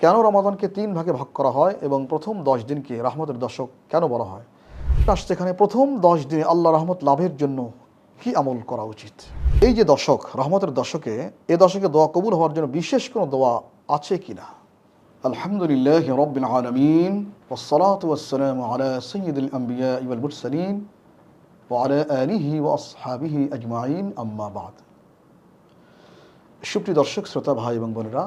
কেন রমাদানকে তিন ভাগে ভাগ করা হয় এবং প্রথম দশ দিনকে রহমতের দশক কেন বলা হয় আসছে এখানে প্রথম দশ দিনে আল্লাহ রহমত লাভের জন্য কি আমল করা উচিত এই যে দশক রহমতের দশকে এ দশকে দোয়া কবুল হওয়ার জন্য বিশেষ কোনো দোয়া আছে কি না আলহামদুলিল্লাহ রবিন আলমিন والصلاة والسلام على سيد الأنبياء والمرسلين وعلى آله وأصحابه أجمعين أما بعد সুপ্রিয় দর্শক শ্রোতা ভাই এবং বোনেরা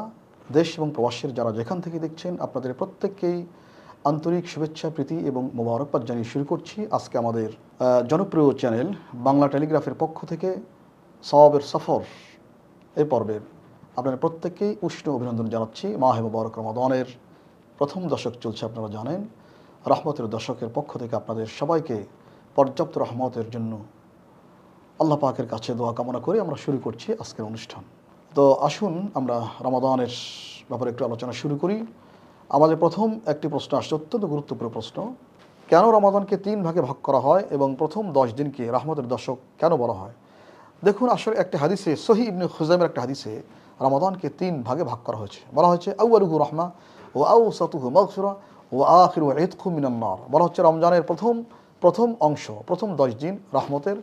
দেশ এবং প্রবাসের যারা যেখান থেকে দেখছেন, আপনাদের প্রত্যেককেই আন্তরিক শুভেচ্ছা, প্রীতি এবং মোবারকবাদ জানিয়ে শুরু করছি আজকে আমাদের জনপ্রিয় চ্যানেল বাংলা টেলিগ্রাফের পক্ষ থেকে সওয়াবের সফর এই পর্বের আপনাদের প্রত্যেককেই উষ্ণ অভিনন্দন জানাচ্ছি। মাহে মোবারক রমাদানের প্রথম দশক চলছে, আপনারা জানেন। রহমতের দশকের পক্ষ থেকে আপনাদের সবাইকে পর্যাপ্ত রহমতের জন্য আল্লাহ পাকের কাছে দোয়া কামনা করে আমরা শুরু করছি আজকের অনুষ্ঠান। তো আসুন আমরা রমাদানের ব্যাপারে একটু আলোচনা শুরু করি। আমাদের প্রথম একটি প্রশ্ন আসছে, অত্যন্ত গুরুত্বপূর্ণ প্রশ্ন। কেন রমাদানকে তিন ভাগে ভাগ করা হয় এবং প্রথম দশ দিনকে রহমতের দশক কেন বলা হয়? দেখুন, আসলে একটা হাদিসে সহি ইবনে খুজাইমের একটা হাদিসে রমাদানকে তিন ভাগে ভাগ করা হয়েছে। বলা হয়েছে আউআলুহু রহমা ও আউ সাতুহু মগফিরা ও আখির ইতখু মিনান্নার বলা হচ্ছে, রমজানের প্রথম প্রথম অংশ, প্রথম দশ দিন রহমতের,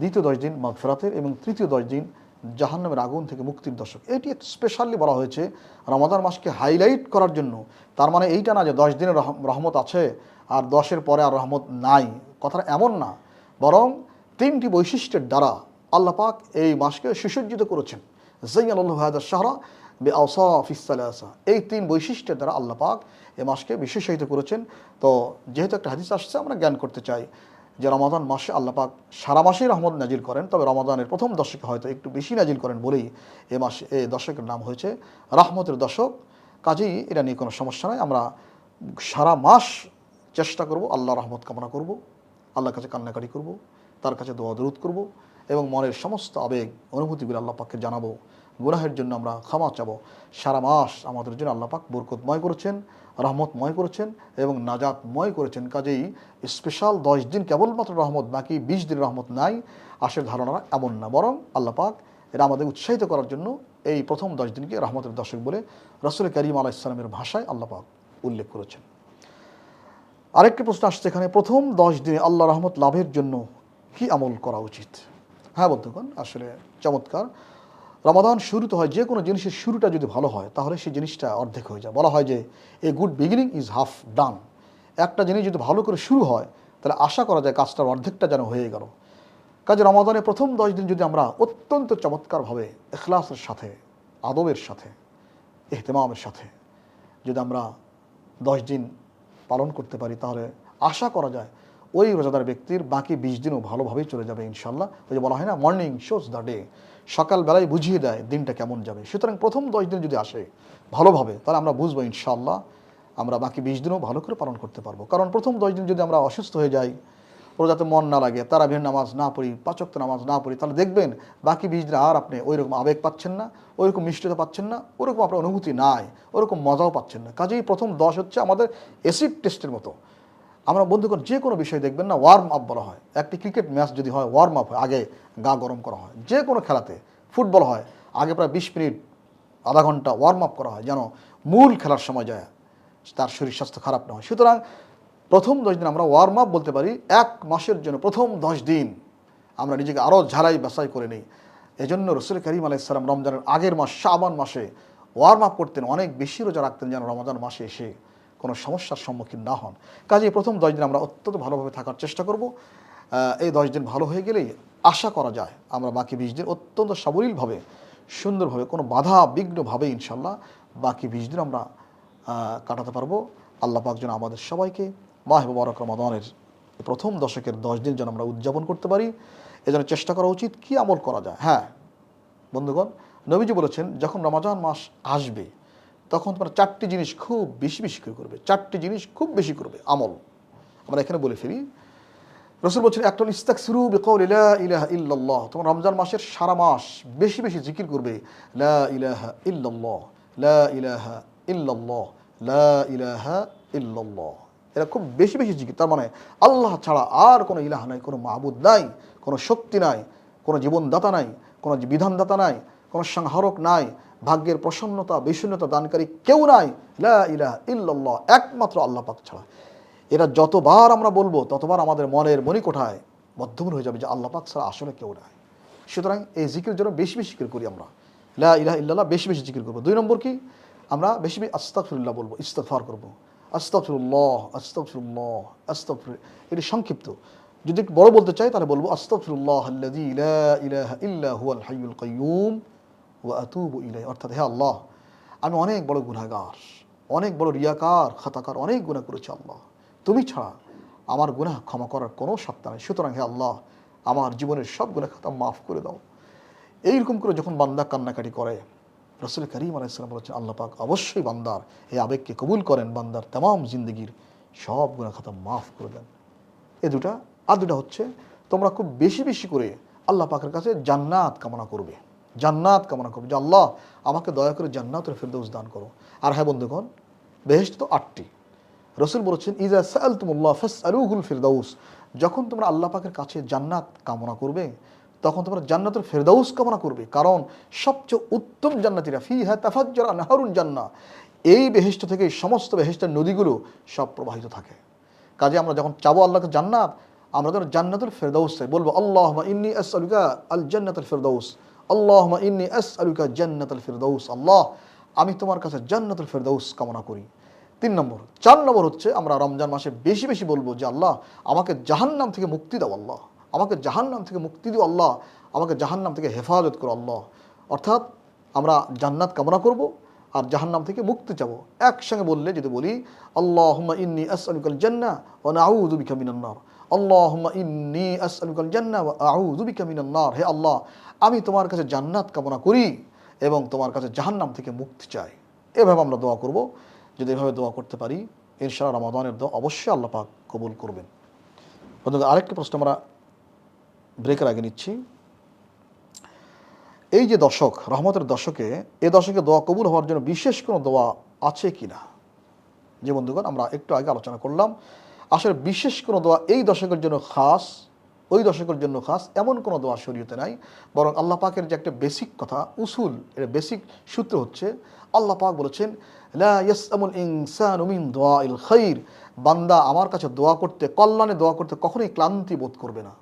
দ্বিতীয় দশ দিন মাগফেরাতের এবং তৃতীয় দশ দিন জাহান্নামের আগুন থেকে মুক্তির দশক এটি স্পেশালি বলা হয়েছে। রমাদান মাসকে হাইলাইট করার জন্য। তার মানে এইটা না যে দশ দিনের রহমত আছে আর দশের পরে আর রহমত নাই। কথাটা এমন না। বরং তিনটি বৈশিষ্ট্যের দ্বারা আল্লাহ পাক এই মাসকে সুসজ্জিত করেছেন। জৈয়াল্লাহ শাহরা বে আসাফিসালাসা এই তিন বৈশিষ্ট্যের দ্বারা আল্লাহ পাক এই মাসকে বিশেষায়িত করেছেন। তো যেহেতু একটা হাদিস আসছে, আমরা জ্ঞান করতে চাই। যে রমাদান মাসে আল্লাহ পাক সারা মাসেই রহমত নাজিল করেন, তবে রমাদানের প্রথম দশকে হয়তো একটু বেশি নাজিল করেন বলেই এ মাসে, এ দশকের নাম হয়েছে রহমতের দশক। কাজেই এটা নিয়ে কোনো সমস্যা নাই, আমরা সারা মাস চেষ্টা করব, আল্লাহ রহমত কামনা করব, আল্লাহর কাছে কান্নাকাটি করব, তার কাছে দোয়া দরুদ করব এবং মনের সমস্ত আবেগ অনুভূতিগুলো আল্লাহ পাককে জানাব। গুনাহের জন্য আমরা ক্ষমা চাবো। সারা মাস আমাদের জন্য আল্লাহ পাক বরকতময় করেছেন। রহমতময় করেছেন এবং নাজাতময় করেছেন। কাজেই স্পেশাল দশ দিন কেবলমাত্র রহমত, বাকি বিশ দিন রহমত নাই। আসের ধারণা এমন না, বরং আল্লাহ পাক এটা আমাদের উৎসাহিত করার জন্য এই প্রথম দশ দিনকে রহমতের দশক বলে রসুল করিম আলাহ ইসলামের ভাষায় আল্লাহ পাক উল্লেখ করেছেন। আরেকটি প্রশ্ন আসছে এখানে, প্রথম দশ দিনে আল্লাহ রহমত লাভের জন্য কি আমল করা উচিত? হ্যাঁ বন্ধুগণ, আসলে চমৎকার। রমাদান শুরুতে হয় যে কোনো জিনিসের শুরুটা যদি ভালো হয়, তাহলে সেই জিনিসটা অর্ধেক হয়ে যায়। বলা হয় যে a good beginning is half done একটা জিনিস যদি ভালো করে শুরু হয়, তাহলে আশা করা যায় কাজটার অর্ধেকটা যেন হয়ে গেল। কাজে রমাদানের প্রথম দশ দিন যদি আমরা অত্যন্ত চমৎকারভাবে এখলাসের সাথে, আদবের সাথে, এহতেমামের সাথে যদি আমরা দশ দিন পালন করতে পারি, তাহলে আশা করা যায় ওই রোজাদার ব্যক্তির বাকি বিশ দিনও ভালোভাবেই চলে যাবে ইনশাল্লাহ ওই যে বলা হয় না মর্নিং শোজ দ্য ডে সকালবেলায় বুঝিয়ে দেয় দিনটা কেমন যাবে। সুতরাং প্রথম দশ দিন যদি আসে ভালোভাবে, তাহলে আমরা বুঝব ইনশাল্লাহ আমরা বাকি বিশ দিনও ভালো করে পালন করতে পারব। কারণ প্রথম দশ দিন যদি আমরা অসুস্থ হয়ে যাই রোজাতে মন না লাগে তারাবির নামাজ না পড়ি, পাচক্ত নামাজ না পড়ি, তাহলে দেখবেন বাকি বিশ দিন আর আপনি ওই রকম আবেগ পাচ্ছেন না ওই ওইরকম মিষ্টতা পাচ্ছেন না, ওরকম আপনার অনুভূতি নাই, ওরকম মজাও পাচ্ছেন না। কাজেই প্রথম দশ হচ্ছে আমাদের অ্যাসিড টেস্টের মতো। আমরা বন্ধুগণ যে কোনো বিষয় দেখবেন না ওয়ার্ম আপ বলা হয়। একটি ক্রিকেট ম্যাচ যদি হয় ওয়ার্ম আপ হয়, আগে গা গরম করা হয়। যে কোনো খেলাতে ফুটবল হয়, আগে প্রায় বিশ মিনিট, আধা ঘণ্টা ওয়ার্ম আপ করা হয়, যেন মূল খেলার সময় যায়, তার শরীর স্বাস্থ্য খারাপ না হয়। সুতরাং প্রথম দশ দিন আমরা ওয়ার্ম আপ বলতে পারি, এক মাসের জন্য প্রথম দশ দিন আমরা নিজেকে আরও ঝালাই বাছাই করে নিই। এজন্য রসুল করিম আলাইসালাম রমজানের আগের মাস, শাবান মাসে ওয়ার্ম আপ করতেন, অনেক বেশি রোজা রাখতেন যেন রমজান মাসে এসে কোনো সমস্যার সম্মুখীন না হন। কাজেই প্রথম দশ দিন আমরা অত্যন্ত ভালোভাবে থাকার চেষ্টা করব। এই দশ দিন ভালো হয়ে গেলেই আশা করা যায় আমরা বাকি বিশ দিন অত্যন্ত সাবলীলভাবে, সুন্দরভাবে, কোনো বাধা বিঘ্নভাবে ইনশাল্লাহ বাকি বিশ দিন আমরা কাটাতে পারব। আল্লাহ পাক যেন আমাদের সবাইকে মাহ মুবারক রমাদানের প্রথম দশকের দশ দিন যেন আমরা উদযাপন করতে পারি। এজন্য চেষ্টা করা উচিত, কি আমল করা যায়? হ্যাঁ বন্ধুগণ, নবীজি বলেছেন, যখন রমাজান মাস আসবে তখন তোমরা চারটি জিনিস খুব বেশি বেশি করে করবে। চারটি জিনিস খুব বেশি করবে, আমল। আমরা এখানে বলে ফেলি, রসুল বলছেন, একটা ইস্তাক শুরু বেকল ইলা ইলাহা ইল্লাল্লাহ। তোমার রমজান মাসের সারা মাস বেশি বেশি জিকির করবে, লা ইলাহা ইল্লাল্লাহ, লা ইলাহা ইল্লাল্লাহ, লা ইলাহা ইল্লাল্লাহ। এরা খুব বেশি বেশি জিকির, তার মানে আল্লাহ ছাড়া আর কোনো ইলাহা নাই, কোনো মাহবুদ নাই, কোনো শক্তি নাই, কোনো জীবনদাতা নাই, কোনো বিধানদাতা নাই কোনো সংহারক নাই, ভাগ্যের প্রসন্নতা, বিষণ্ণতা দানকারী কেউ নাই। লা ইল্লাল্লাহ, একমাত্র আল্লাহ পাক ছাড়া। এরা যতবার আমরা বলব, ততবার আমাদের মনের মণিকোঠায় বদ্ধমূল হয়ে যাবে যে আল্লাহ পাক ছাড়া আসলে কেউ নাই। সুতরাং এই জিকির জন্য বেশি বেশি জিকির করি আমরা। লা ইলাহা ইল্লাল্লাহ বেশি বেশি জিকির করব। দুই নম্বর কি? আমরা বেশি বেশি আস্তাগফিরুল্লাহ বলব ইস্তফার করব। আস্তাগফিরুল্লাহ আস্তাগফিরুল্লাহ, আস্তাগফির। এটি সংক্ষিপ্ত। যদি বড় বলতে চাই তাহলে বলব, আস্তাগফিরুল্লাহ আল্লাযী লা ইলাহা ইল্লা হুয়াল হাইয়ুল কাইয়্যুম ওয়া আতুবু ইলাইহি, অর্থাৎ হে আল্লাহ, আমি অনেক বড় গুনাহগার, অনেক বড় রিয়াকার, খাতাকার, অনেক গুনাহ করেছি আল্লাহ। তুমি ছাড়া আমার গুনাহ ক্ষমা করার কোনো সত্তা নেই। সুতরাং হে আল্লাহ, আমার জীবনের সব গুনাহ খাতা মাফ করে দাও। এইরকম করে যখন বান্দা কান্নাকাটি করে, রসুল করিম আলাইসালাম বলেছেন, আল্লাহ পাক অবশ্যই বান্দার এই আবেগকে কবুল করেন, বান্দার তাম জিন্দগির সব গুণা খাতা মাফ করে দেন। এ দুটা, আর দুটা হচ্ছে, তোমরা খুব বেশি বেশি করে আল্লাহ পাকের কাছে জান্নাত কামনা করবে। জান্নাত কামনা করব। যে আল্লাহ, আমাকে দয়া করে জান্নাতের ফেরদৌস দান করো। আর হ্যাঁ বন্ধুগণ বেহেস্ট তো আটটি। রসুল বলেছেন ইজা সাল তুমুল্লাহ ফাস আলুহুল ফিরদাউস যখন তোমরা আল্লাহ পাকের কাছে জান্নাত কামনা করবে, তখন তোমরা জান্নাতুল ফেরদাউস কামনা করবে। কারণ সবচেয়ে উত্তম জান্নাতিরা ফি হ্যাঁ তাফাজ্জারা নাহারুন জান্না এই বেহেস্ট থেকে সমস্ত বেহেস্টের নদীগুলো সব প্রবাহিত থাকে। কাজে আমরা যখন চাবো আল্লাহকে জান্নাত, আমরা যেন জান্নাতুল ফেরদাউস চাই বলব আল্লাহ ইন্নি আস আলুকা আল জান্নাতুল ফেরদাউস আল্লাহ ইন্নি আস আলুকা জান্নাতুল ফেরদাউস, আল্লাহ, আমি তোমার কাছে জান্নাতুল ফেরদাউস কামনা করি। তিন নম্বর, চার নম্বর হচ্ছে আমরা রমজান মাসে বেশি বেশি বলব যে, আল্লাহ, আমাকে জাহান্নাম থেকে মুক্তি দাও, আল্লাহ। আমাকে জাহান্নাম থেকে মুক্তি দিও, আল্লাহ। আমাকে জাহান্নাম থেকে হেফাজত করো, আল্লাহ। অর্থাৎ আমরা জান্নাত কামনা করব আর জাহান্নাম থেকে মুক্তি চাবো। একসঙ্গে বললে যদি বলি আল্লাহ ইন্নি আসআলুকাল জান্নাহ ওয়া নাউযু বিকা মিনান নার। নার। হে আল্লাহ, আমি তোমার কাছে জান্নাত কামনা করি এবং তোমার কাছে জাহান্নাম থেকে মুক্তি চাই। এভাবে আমরা দোয়া করব। যদি এভাবে দোয়া করতে পারি, ইনশাআল্লাহ রমাদানের দোয়া অবশ্যই আল্লাহ পাক কবুল করবেন। বন্ধুগণ, আরেকটি প্রশ্ন আমরা ব্রেকের আগে নিচ্ছি। এই যে দশক, রহমতের দশকে, এ দশকে দোয়া কবুল হওয়ার জন্য বিশেষ কোনো দোয়া আছে কি না যে বন্ধুগণ, আমরা একটু আগে আলোচনা করলাম। আসলে বিশেষ কোনো দোয়া এই দশকের জন্য খাস, ওই দশকের জন্য খাস এমন কোনো দোয়া শরীয়তে নাই। বরং আল্লাহ পাকের যে একটা বেসিক কথা, উসুল, এর বেসিক সূত্র হচ্ছে, আল্লাহ পাক বলেছেন, লা ইয়াসআমুল ইনসানু মিন দুআইল খাইর। বান্দা আমার কাছে দোয়া করতে, কল্যাণে দোয়া করতে কখনোই ক্লান্তি বোধ করবে না।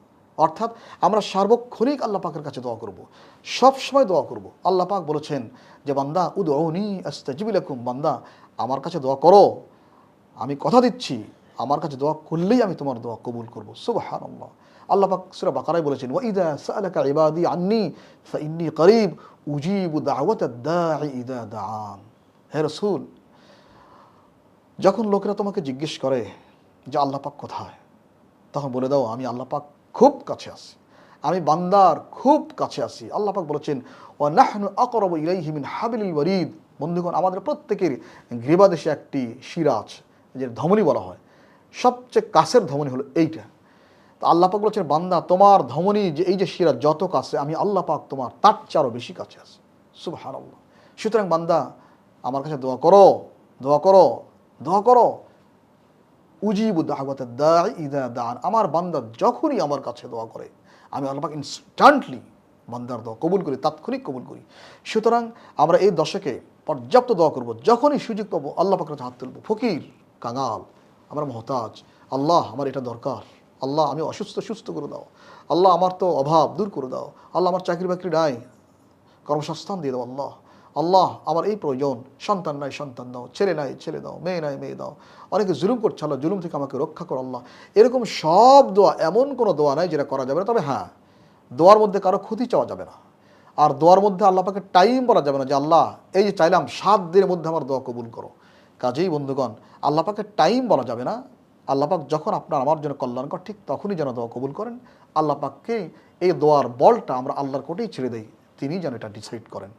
অর্থাৎ আমরা সার্বক্ষণিক আল্লাহ পাকের কাছে দোয়া করব, সবসময় দোয়া করব। আল্লাহ পাক বলেছেন যে, বান্দা উদৌনি আস্তাজিবিলাকুম বান্দা, আমার কাছে দোয়া করো। আমি কথা দিচ্ছি আমার কাছে দোয়া করলেই আমি তোমার দোয়া কবুল করব। সুবাহান আল্লাহ আল্লাহ পাক সুরা বাকারাই বলেছেন, ওয়াইদা সালাকা ইবাদি আন্নি, ফাইন্নি করিব, উজিবু দাওয়াত ইদা দাআন। হে রাসূল, যখন লোকেরা তোমাকে জিজ্ঞেস করে যে আল্লাহ পাক কোথায়, তখন বলে দাও, আমি আল্লাহ পাক খুব কাছে আছি। আমি বান্দার খুব কাছে আছি। আল্লাহ পাক বলেছেন ও নাহনু আকরব ইলাইহি মিন হাবিলিল ওয়ারিদ। বন্ধুগণ, আমাদের প্রত্যেকের গ্রীবাদেশে একটি আছে যে ধমনি বলা হয়। সবচেয়ে কাছের ধমনী হলো এইটা। তো আল্লাহ পাক বলেছেন, বান্দা, তোমার ধমনী যে এই যে শিরা যত কাছে, আমি আল্লাহ পাক তোমার তার চারও বেশি কাছে আছি। সুবহান আল্লাহ সুতরাং বান্দা, আমার কাছে দোয়া করো দোয়া করো দোয়া করো। উজিবু দাওয়াত দাঈ ইদা দান। আমার বান্দা যখনই আমার কাছে দোয়া করে, আমি আল্লাহ পাক ইনস্ট্যান্টলি বান্দার দোয়া কবুল করি, তাৎক্ষণিক কবুল করি। সুতরাং আমরা এই দশকে পর্যাপ্ত দোয়া করব। যখনই সুযোগ পাবো, আল্লাহ পাকের হাত তুলবো। ফকির, কাঙাল। আমরা মহতাজ। আল্লাহ, আমার এটা দরকার। আল্লাহ, আমি অসুস্থ, সুস্থ করে দাও। আল্লাহ, আমার তো অভাব দূর করে দাও। আল্লাহ, আমার চাকরি বাকরি নাই। কর্মসংস্থান দিয়ে দাও আল্লাহ। আল্লাহ, আমার এই প্রয়োজন। সন্তান নাই, সন্তান দাও। ছেলে নাই, ছেলে দাও। মেয়ে নাই, মেয়ে দাও। অনেকে জুলুম করছে আল্লাহ, জুলুম থেকে আমাকে রক্ষা করো আল্লাহ। এরকম সব দোয়া, এমন কোনো দোয়া নাই যেটা করা যাবে না। তবে হ্যাঁ দোয়ার মধ্যে কারও ক্ষতি চাওয়া যাবে না। আর দোয়ার মধ্যে আল্লাহ পাকে টাইম বলা যাবে না যে, আল্লাহ, এই যে চাইলাম, সাত দিনের মধ্যে আমার দোয়া কবুল করো। কাজেই বন্ধুগণ, আল্লাপাকে টাইম বলা যাবে না। আল্লাপাক যখন আপনার আমার জন্য কল্যাণকর, ঠিক তখনই যেন দোয়া কবুল করেন। আল্লাপাককে এই দোয়ার বলটা আমরা আল্লাহর কোটেই ছেড়ে দেই তিনি যেন এটা ডিসাইড করেন।